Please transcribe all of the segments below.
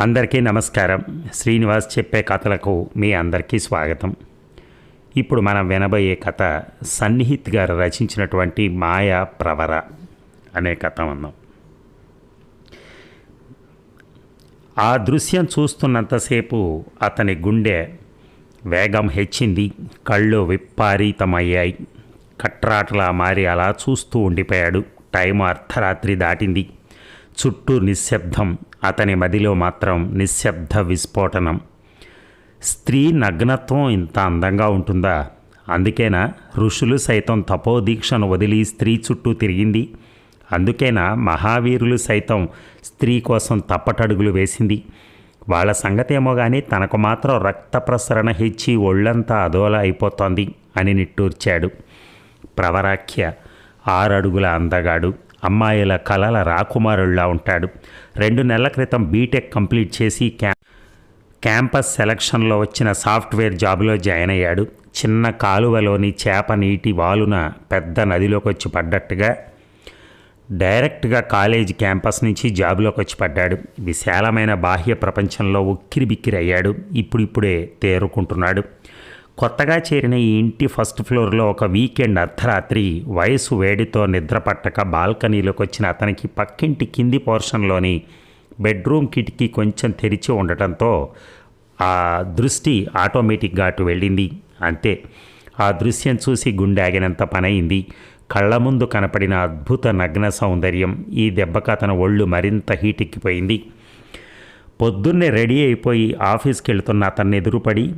అందరికీ నమస్కారం. శ్రీనివాస్ చెప్పే కథలకు మీ అందరికీ స్వాగతం. ఇప్పుడు మనం వినబోయే కథ సన్నిహిత్ గారు రచించినటువంటి మాయా ప్రవర అనే కథ ఉన్నాం ఆ దృశ్యం చూస్తున్నంతసేపు అతని గుండె వేగం హెచ్చింది. కళ్ళు విపరీతమయ్యాయి. కట్రాటలా మారి అలా చూస్తూ ఉండిపోయాడు. టైం అర్ధరాత్రి దాటింది. చుట్టూ నిశ్శబ్దం అతని మదిలో మాత్రం నిశ్శబ్ద విస్ఫోటనం. స్త్రీ నగ్నత్వం ఇంత అందంగా ఉంటుందా? అందుకేనా ఋషులు సైతం తపోదీక్షను వదిలి స్త్రీ చుట్టూ తిరిగింది. అందుకేనా మహావీరులు సైతం స్త్రీ కోసం తప్పటడుగులు వేసింది. వాళ్ళ సంగతేమో కానీ తనకు మాత్రం రక్త ప్రసరణ హెచ్చి ఒళ్ళంతా అదోలా అయిపోతోంది అని నిట్టూర్చాడు. ప్రవరాఖ్య ఆరడుగుల అందగాడు. అమ్మాయిల కలల రాకుమారుల్లా ఉంటాడు. రెండు నెలల క్రితం బీటెక్ కంప్లీట్ చేసి క్యా క్యాంపస్ సెలక్షన్లో వచ్చిన సాఫ్ట్వేర్ జాబ్లో జాయిన్ అయ్యాడు. చిన్న కాలువలోని చేప నీటి వాలున పెద్ద నదిలోకి వచ్చి పడ్డట్టుగా డైరెక్ట్గా కాలేజ్ క్యాంపస్ నుంచి జాబ్లోకి వచ్చి పడ్డాడు. విశాలమైన బాహ్య ప్రపంచంలో ఉక్కిరి బిక్కిరి అయ్యాడు. ఇప్పుడిప్పుడే తేరుకుంటున్నాడు. కొత్తగా చేరిన ఈ ఇంటి ఫస్ట్ ఫ్లోర్లో ఒక వీకెండ్ అర్ధరాత్రి వయసు వేడితో నిద్రపట్టక బాల్కనీలోకి వచ్చిన అతనికి పక్కింటి కింది పోర్షన్లోని బెడ్రూమ్ కిటికీ కొంచెం తెరిచి ఉండటంతో ఆ దృష్టి ఆటోమేటిక్గా అటు వెళ్ళింది. అంతే. ఆ దృశ్యం చూసి గుండె ఆగినంత పనయింది. కళ్ళ ముందు కనపడిన అద్భుత నగ్న సౌందర్యం. ఈ దెబ్బకు అతను ఒళ్ళు మరింత హీటెక్కిపోయింది. పొద్దున్నే రెడీ అయిపోయి ఆఫీస్కి వెళ్తున్న అతన్ని ఎదురుపడి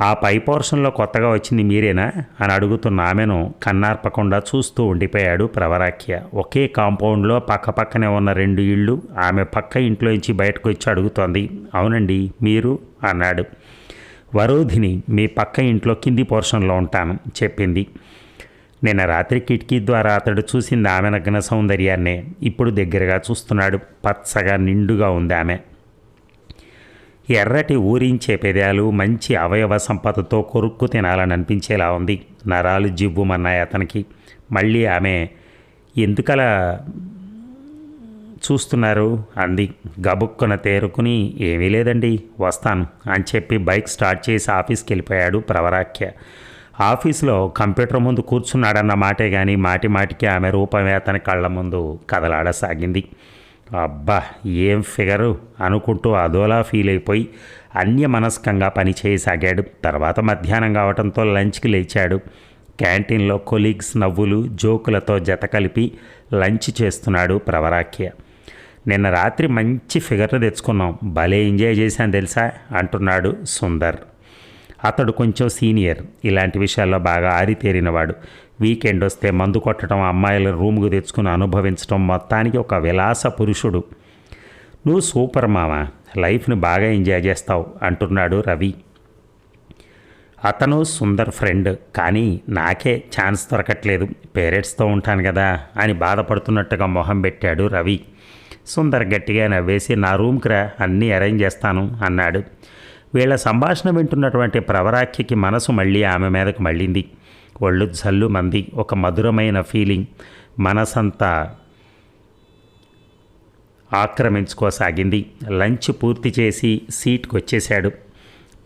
ఆ పై పోర్షన్లో కొత్తగా వచ్చింది మీరేనా? అని అడుగుతున్న ఆమెను కన్నార్పకుండా చూస్తూ ఉండిపోయాడు ప్రవరాఖ్య ఒకే కాంపౌండ్లో పక్కపక్కనే ఉన్న రెండు ఇళ్ళు ఆమె పక్క ఇంట్లోంచి బయటకు వచ్చి అడుగుతోంది. అవునండి మీరు? అన్నాడు. వరోధిని మీ పక్క ఇంట్లో కింది పోర్షన్లో ఉంటాను చెప్పింది. నిన్న రాత్రి కిటికీ ద్వారా అతడు చూసింది ఆమె నగ్న సౌందర్యాన్నే. ఇప్పుడు దగ్గరగా చూస్తున్నాడు. పచ్చగా నిండుగా ఉంది ఆమె. ఎర్రటి ఊరించే పెదాలు మంచి అవయవ సంపదతో కొరుక్కు తినాలని అనిపించేలా ఉంది. నరాలు జివ్వుమన్నాయి అతనికి. మళ్ళీ ఆమె ఎందుకలా చూస్తున్నారు? అంది. గబుక్కున తేరుకుని ఏమీ లేదండి వస్తాను అని చెప్పి బైక్ స్టార్ట్ చేసి ఆఫీస్కి వెళ్ళిపోయాడు ప్రవరాఖ్య ఆఫీస్లో కంప్యూటర్ ముందు కూర్చున్నాడన్న మాటే కానీ మాటి మాటికి ఆమె రూపమే అతని కళ్ళ ముందు కదలాడసాగింది. అబ్బా ఏం ఫిగరు? అనుకుంటూ అదోలా ఫీల్ అయిపోయి అన్యమనస్కంగా పనిచేయసాగాడు తర్వాత మధ్యాహ్నం కావడంతో లంచ్కి లేచాడు. క్యాంటీన్లో కొలీగ్స్ నవ్వులు జోకులతో జత కలిపి లంచ్ చేస్తున్నాడు ప్రవరాఖ్య. నిన్న రాత్రి మంచి ఫిగర్ తెచ్చుకున్నాం. భలే ఎంజాయ్ చేశాను తెలుసా? అంటున్నాడు సుందర్. అతడు కొంచెం సీనియర్. ఇలాంటి విషయాల్లో బాగా ఆరితేరినవాడు. వీకెండ్ వస్తే మందు కొట్టడం అమ్మాయిల రూమ్కు తెచ్చుకుని అనుభవించడం మొత్తానికి ఒక విలాస పురుషుడు. నువ్వు సూపర్ మామ లైఫ్ని బాగా ఎంజాయ్ చేస్తావు అంటున్నాడు రవి. అతను సుందర్ ఫ్రెండ్ కానీ నాకే ఛాన్స్ దొరకట్లేదు పేరెంట్స్తో ఉంటాను కదా అని బాధపడుతున్నట్టుగా మొహం పెట్టాడు రవి. సుందర్ గట్టిగా నవ్వేసి నా రూమ్కి రా అన్నీ అరేంజ్ చేస్తాను అన్నాడు. వీళ్ళ సంభాషణ వింటున్నటువంటి ప్రవరాఖ్యకి మనసు మళ్ళీ ఆమె మీదకు మళ్ళింది. ఒళ్ళు జల్లు మంది. ఒక మధురమైన ఫీలింగ్. మనసంతా ఆక్రమించుకోసాగింది. లంచ్ పూర్తి చేసి సీట్కి వచ్చేశాడు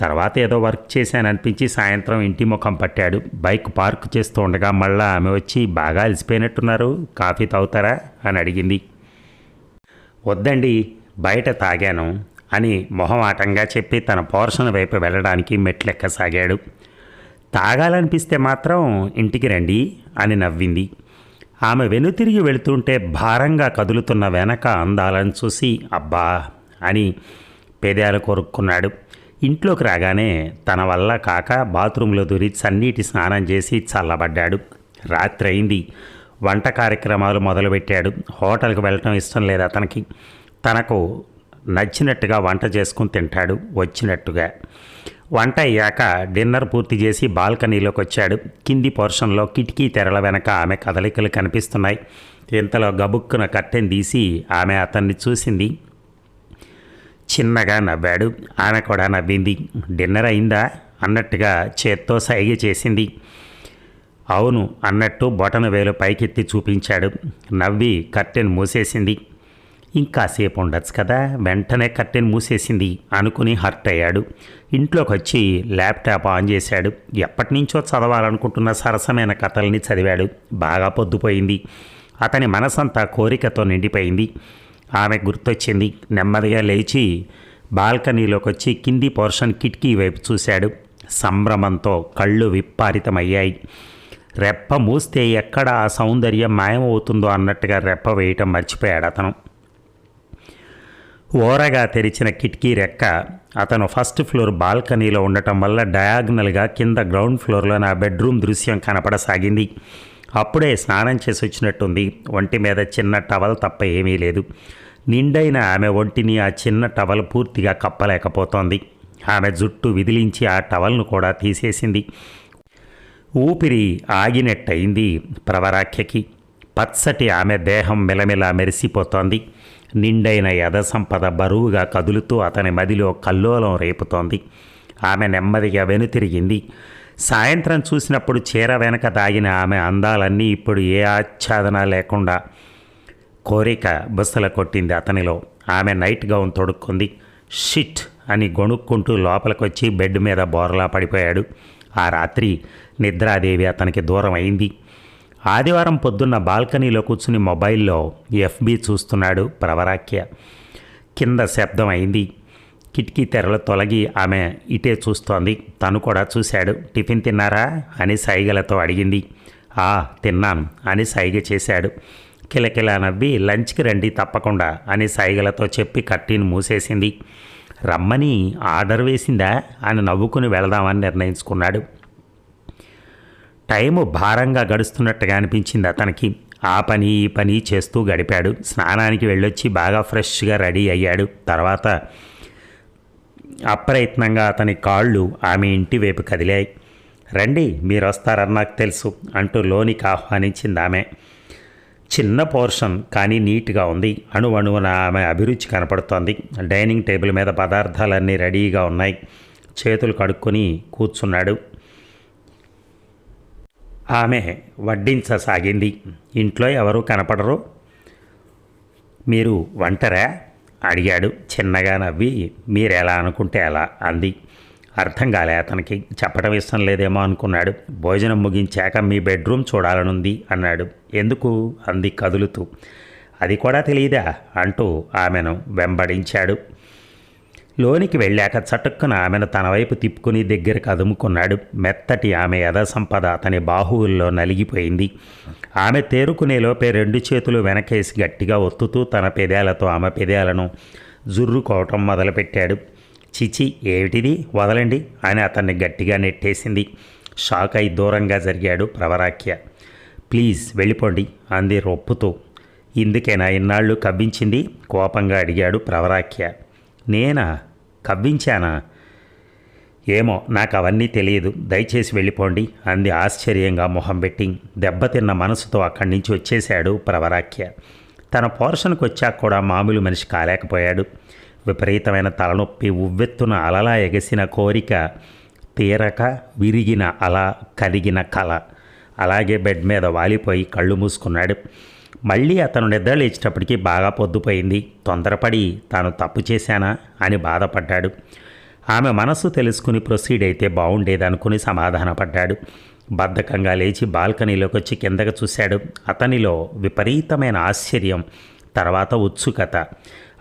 తర్వాత ఏదో వర్క్ చేశాననిపించి సాయంత్రం ఇంటి ముఖం పట్టాడు. బైక్ పార్క్ చేస్తూ ఉండగా మళ్ళా ఆమె వచ్చి బాగా అలసిపోయినట్టున్నారు. కాఫీ తాగుతారా? అని అడిగింది. వద్దండి బయట తాగాను అని మొహమాటంగా చెప్పి తన పోర్షన్ వైపు వెళ్ళడానికి మెట్లెక్కసాగాడు. తాగాలనిపిస్తే మాత్రం ఇంటికి రండి అని నవ్వింది. ఆమె వెనుతిరిగి వెళుతుంటే భారంగా కదులుతున్న వెనక అందాలను చూసి అబ్బా అని పెదాలు కొరుక్కున్నాడు. ఇంట్లోకి రాగానే తన వల్ల కాక బాత్రూంలో దూరి చన్నీటి స్నానం చేసి చల్లబడ్డాడు. రాత్రి అయింది వంట కార్యక్రమాలు మొదలుపెట్టాడు. హోటల్కి వెళ్ళటం ఇష్టం లేదు అతనికి. తనకు నచ్చినట్టుగా వంట చేసుకుని తింటాడు వచ్చినట్టుగా. వంట అయ్యాక డిన్నర్ పూర్తి చేసి బాల్కనీలోకి వచ్చాడు. కింది పోర్షన్లో కిటికీ తెరల వెనక ఆమె కదలికలు కనిపిస్తున్నాయి. ఇంతలో గబుక్కున కట్టెని తీసి ఆమె అతన్ని చూసింది. చిన్నగా నవ్వాడు. ఆమె కూడా నవ్వింది. డిన్నర్ అయిందా? అన్నట్టుగా చేత్తో సైగ చేసింది. అవును అన్నట్టు బొటన వేలు పైకెత్తి చూపించాడు. నవ్వి కట్టెను మూసేసింది. ఇంకాసేపు ఉండొచ్చు కదా. వెంటనే కర్టెన్ మూసేసింది అనుకుని హర్ట్ అయ్యాడు. ఇంట్లోకి వచ్చి ల్యాప్టాప్ ఆన్ చేశాడు. ఎప్పటి నుంచో చదవాలనుకుంటున్న సరసమైన కథల్ని చదివాడు. బాగా పొద్దుపోయింది. అతని మనసంతా కోరికతో నిండిపోయింది. ఆమె గుర్తొచ్చింది. నెమ్మదిగా లేచి బాల్కనీలోకి వచ్చి కింది పోర్షన్ కిటికీ వైపు చూశాడు. సంభ్రమంతో కళ్ళు విప్పారితమయ్యాయి. రెప్ప మూస్తే ఎక్కడ ఆ సౌందర్యం మాయమవుతుందో అన్నట్టుగా రెప్ప వేయటం మర్చిపోయాడు అతను. ఓరగా తెరిచిన కిటికీ రెక్క అతను ఫస్ట్ ఫ్లోర్ బాల్కనీలో ఉండటం వల్ల డయాగ్నల్గా కింద గ్రౌండ్ ఫ్లోర్లో నా బెడ్రూమ్ దృశ్యం కనపడసాగింది. అప్పుడే స్నానం చేసి వచ్చినట్టుంది. ఒంటి మీద చిన్న టవల్ తప్ప ఏమీ లేదు. నిండైన ఆమె ఒంటిని ఆ చిన్న టవల్ పూర్తిగా కప్పలేకపోతోంది. ఆమె జుట్టు విదిలించి ఆ టవల్ను కూడా తీసేసింది. ఊపిరి ఆగినట్టయింది ప్రవరాఖ్యకి పచ్చటి ఆమె దేహం మెలమెలా మెరిసిపోతోంది. నిండైన యథసంపద బరువుగా కదులుతూ అతని మదిలో కల్లోలం రేపుతోంది. ఆమె నెమ్మదిగా వెనుతిరిగింది. సాయంత్రం చూసినప్పుడు చీర వెనక దాగిన ఆమె అందాలన్నీ ఇప్పుడు ఏ ఆచ్ఛాదన లేకుండా కోరిక బుసల కొట్టింది అతనిలో. ఆమె నైట్ గౌన్ తొడుక్కుంది. షిట్! అని గొణుక్కుంటూ లోపలికొచ్చి బెడ్ మీద బోర్లా పడిపోయాడు. ఆ రాత్రి నిద్రాదేవి అతనికి దూరం అయింది ఆదివారం పొద్దున్న బాల్కనీలో కూర్చుని మొబైల్లో ఎఫ్బి చూస్తున్నాడు ప్రవరాఖ్య కింద శబ్దం అయింది. కిటికీ తెరలు తొలగి ఆమె ఇటే చూస్తోంది. తను కూడా చూశాడు. టిఫిన్ తిన్నారా? అని సైగలతో అడిగింది. ఆ తిన్నాను అని సైగ చేశాడు. కిలకిలా నవ్వి లంచ్కి రండి తప్పకుండా అని సైగలతో చెప్పి కట్టిని మూసేసింది. రమ్మని ఆర్డర్ వేసిందా? అని నవ్వుకుని వెళదామని నిర్ణయించుకున్నాడు. టైము భారంగా గడుస్తున్నట్టుగా అనిపించింది అతనికి. ఆ పని ఈ పని చేస్తూ గడిపాడు. స్నానానికి వెళ్ళొచ్చి బాగా ఫ్రెష్గా రెడీ అయ్యాడు. తర్వాత అప్రయత్నంగా అతని కాళ్ళు ఆమె ఇంటి వైపు కదిలాయి. రండి మీరు వస్తారని నాకు తెలుసు అంటూ లోనికి ఆహ్వానించింది ఆమె. చిన్న పోర్షన్ కానీ నీట్గా ఉంది. అణువణువున ఆమె అభిరుచి కనపడుతోంది. డైనింగ్ టేబుల్ మీద పదార్థాలన్నీ రెడీగా ఉన్నాయి. చేతులు కడుక్కొని కూర్చున్నాడు. ఆమె వడ్డించసాగింది. ఇంట్లో ఎవరు కనపడరు. మీరు వంటరా? అడిగాడు. చిన్నగా నవ్వి మీరు ఎలా అనుకుంటే ఎలా అంది. అర్థం కాలే అతనికి. చెప్పడం ఇష్టం లేదేమో అనుకున్నాడు. భోజనం ముగించాక మీ బెడ్రూమ్ చూడాలనుంది అన్నాడు. ఎందుకు? అంది కదులుతూ. అది కూడా తెలియదా అంటూ ఆమెను వెంబడించాడు. లోనికి వెళ్ళాక చటుక్కున ఆమెను తన వైపు తిప్పుకుని దగ్గరకు అదుముకున్నాడు. మెత్తటి ఆమె యథసంపద అతని బాహువుల్లో నలిగిపోయింది. ఆమె తేరుకునేలోపే రెండు చేతులు వెనకేసి గట్టిగా ఒత్తుతూ తన పెదాలతో ఆమె పెదాలను జుర్రుకోవటం మొదలుపెట్టాడు. చిచి ఏమిటిది? వదలండి అని అతన్ని గట్టిగా నెట్టేసింది. షాక్ అయి దూరంగా జరిగాడు ప్రవరాఖ్య ప్లీజ్ వెళ్ళిపోండి అంది రొప్పుతూ. ఇందుకేనా ఇన్నాళ్ళు కబ్బించింది కోపంగా అడిగాడు ప్రవరాఖ్య నేనా? కవ్వించానా? ఏమో నాకు అవన్నీ తెలియదు. దయచేసి వెళ్ళిపోండి అంది ఆశ్చర్యంగా మొహం పెట్టి. దెబ్బతిన్న మనసుతో అక్కడి నుంచి వచ్చేశాడు ప్రవరాఖ్య. తన పోర్షన్కి వచ్చాక కూడా మామూలు మనిషి కాలేకపోయాడు. విపరీతమైన తలనొప్పి ఉవ్వెత్తున అలలా ఎగసిన కోరిక తీరక విరిగిన అల కలిగిన కల. అలాగే బెడ్ మీద వాలిపోయి కళ్ళు మూసుకున్నాడు. మళ్ళీ అతను నిద్ర లేచేటప్పటికి బాగా పొద్దుపోయింది. తొందరపడి తాను తప్పు చేశానా అని బాధపడ్డాడు. ఆమె మనసు తెలుసుకుని ప్రొసీడ్ అయితే బాగుండేదనుకుని సమాధానపడ్డాడు. బద్ధకంగా లేచి బాల్కనీలోకి వచ్చి కిందకు చూశాడు. అతనిలో విపరీతమైన ఆశ్చర్యం తర్వాత ఉత్సుకత.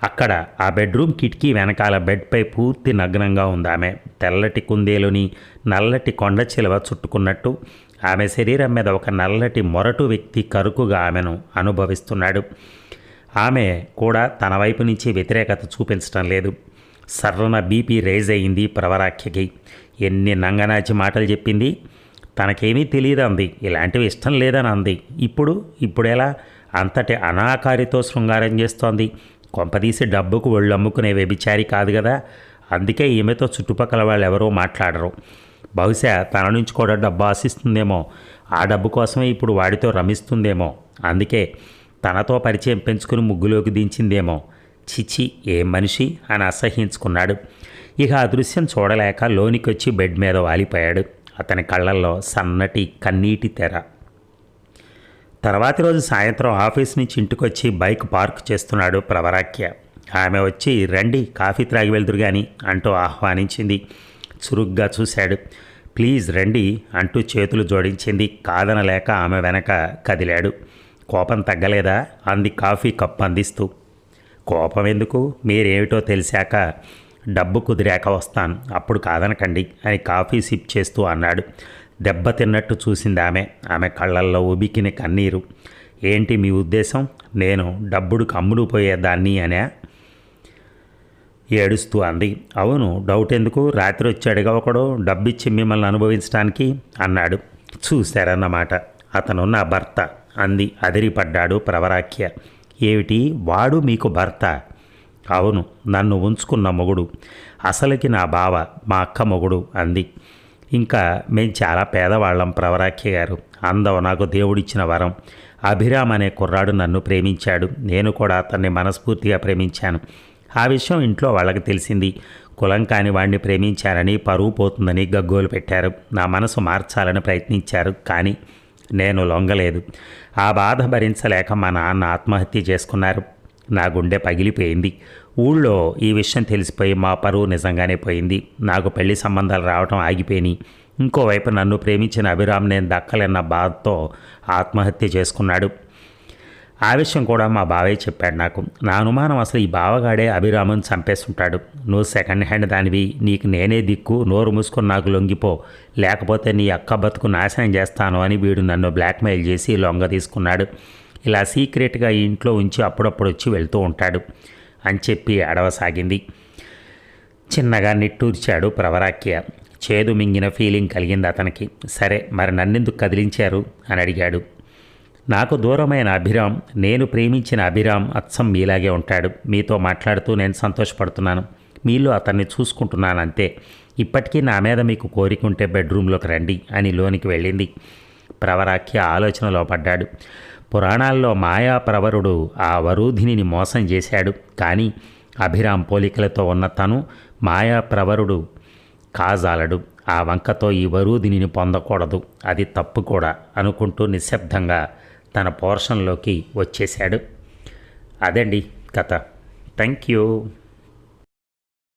అక్కడ ఆ బెడ్రూమ్ కిటికీ వెనకాల బెడ్పై పూర్తి నగ్నంగా ఉంది ఆమె. తెల్లటి కుందేలుని నల్లటి కొండ చిలువ చుట్టుకున్నట్టు ఆమె శరీరం మీద ఒక నల్లటి మొరటు వ్యక్తి కరుకుగా ఆమెను అనుభవిస్తున్నాడు. ఆమె కూడా తన వైపు నుంచి వ్యతిరేకత చూపించడం లేదు. సర్రన బీపీ రేజ్ అయింది ప్రవరాఖ్యకి ఎన్ని నంగనాచి మాటలు చెప్పింది? తనకేమీ తెలియదు అంది ఇలాంటివి ఇష్టం లేదని అంది ఇప్పుడు ఇప్పుడెలా? అంతటి అనాకారితో శృంగారం చేస్తోంది. కొంపదీసి డబ్బుకు ఒళ్ళు అమ్ముకునే వ్యభిచారి కాదు కదా అందుకే ఈమెతో చుట్టుపక్కల వాళ్ళు ఎవరో మాట్లాడరు. బహుశా తన నుంచి కూడా డబ్బు ఆశిస్తుందేమో. ఆ డబ్బు కోసమే ఇప్పుడు వాడితో రమిస్తుందేమో. అందుకే తనతో పరిచయం పెంచుకుని ముగ్గులోకి దించిందేమో. చిచి ఏ మనిషి? అని అసహ్యించుకున్నాడు. ఇక ఆ దృశ్యం చూడలేక లోనికి వచ్చి బెడ్ మీద వాలిపోయాడు. అతని కళ్ళల్లో సన్నటి కన్నీటి తెర. తర్వాతి రోజు సాయంత్రం ఆఫీస్ నుంచి ఇంటికొచ్చి బైక్ పార్క్ చేస్తున్నాడు ప్రవరాఖ్య ఆమె వచ్చి రండి కాఫీ త్రాగి వెళ్దురు కానీ అంటూ ఆహ్వానించింది. చురుగ్గా చూశాడు. ప్లీజ్ రండి అంటూ చేతులు జోడించింది కాదనలేక ఆమె వెనక కదిలాడు. కోపం తగ్గలేదా? అంది కాఫీ కప్పు అందిస్తూ. కోపం ఎందుకు? మీరేమిటో తెలిసాక డబ్బు కుదిరాక వస్తాను. అప్పుడు కాదనకండి అని కాఫీ సిప్ చేస్తూ అన్నాడు. దెబ్బ తిన్నట్టు చూసింది ఆమె. ఆమె కళ్ళల్లో ఉబికిన కన్నీరు. ఏంటి మీ ఉద్దేశం? నేను డబ్బుడు కమ్ముడు పోయేదాన్ని అనే? ఏడుస్తూ అంది. అవును డౌట్ ఎందుకు? రాత్రి వచ్చాడుగా ఒకడు డబ్బిచ్చి మిమ్మల్ని అనుభవించడానికి అన్నాడు. చూశారన్నమాట అతను నా భర్త అంది. అదిరిపడ్డాడు ప్రవరాఖ్య. ఏమిటి? వాడు మీకు భర్త? అవును నన్ను ఉంచుకున్న మొగుడు. అసలుకి నా బావ మా అక్క మొగుడు అంది. ఇంకా మేం చాలా పేదవాళ్ళం ప్రవరాఖ్య గారు. అందం నాకు దేవుడిచ్చిన వరం. అభిరామ్ అనే కుర్రాడు నన్ను ప్రేమించాడు. నేను కూడా అతన్ని మనస్ఫూర్తిగా ప్రేమించాను. ఆ విషయం ఇంట్లో వాళ్ళకి తెలిసింది. కులం కాని వాడిని ప్రేమించారని పరువు పోతుందని గగ్గోలు పెట్టారు. నా మనసు మార్చాలని ప్రయత్నించారు కానీ నేను లొంగలేదు. ఆ బాధ భరించలేక మా నాన్న ఆత్మహత్య చేసుకున్నారు. నా గుండె పగిలిపోయింది. ఊళ్ళో ఈ విషయం తెలిసిపోయి మా పరువు నిజంగానే పోయింది. నాకు పెళ్ళి సంబంధాలు రావటం ఆగిపోయినాయి. ఇంకోవైపు నన్ను ప్రేమించిన అభిరామ్ నేను దక్కలేన్న బాధతో ఆత్మహత్య చేసుకున్నాడు. ఆ విషయం కూడా మా బావయ్య చెప్పాడు నాకు. నా అనుమానం అసలు ఈ బావగాడే అభిరామన్ చంపేస్తుంటాడు. నువ్వు సెకండ్ హ్యాండ్ దానివి నీకు నేనే దిక్కు నోరు మూసుకొని నాకు లొంగిపో లేకపోతే నీ అక్క బతుకు నాశనం చేస్తాను అని వీడు నన్ను బ్లాక్మెయిల్ చేసి లొంగ తీసుకున్నాడు. ఇలా సీక్రెట్గా ఇంట్లో ఉంచి అప్పుడప్పుడు వచ్చి వెళ్తూ ఉంటాడు అని చెప్పి అడవసాగింది చిన్నగా నిట్టూర్చాడు ప్రవరాక్య. చేదు మింగిన ఫీలింగ్ కలిగింది అతనికి. సరే మరి నన్నెందుకు కదిలించారు? అని అడిగాడు. నాకు దూరమైన అభిరామ్ నేను ప్రేమించిన అభిరామ్ అచ్చం మీలాగే ఉంటాడు. మీతో మాట్లాడుతూ నేను సంతోషపడుతున్నాను. మీలో అతన్ని చూసుకుంటున్నాను అంతే ఇప్పటికీ నా మీద మీకు కోరిక ఉంటే బెడ్రూమ్లోకి రండి అని లోనికి వెళ్ళింది. ప్రవరాఖ్య ఆలోచనలో పడ్డాడు. పురాణాల్లో మాయా ప్రవరుడు ఆ వరూధిని మోసం చేశాడు. కానీ అభిరామ్ పోలికలతో ఉన్న తను మాయా ప్రవరుడు కాజాలడు. ఆ వంకతో ఈ వరూధిని పొందకూడదు. అది తప్పు కూడా అనుకుంటూ నిశ్శబ్దంగా తన పోర్షన్లోకి వచ్చేశాడు. అదండి కథ. Thank you.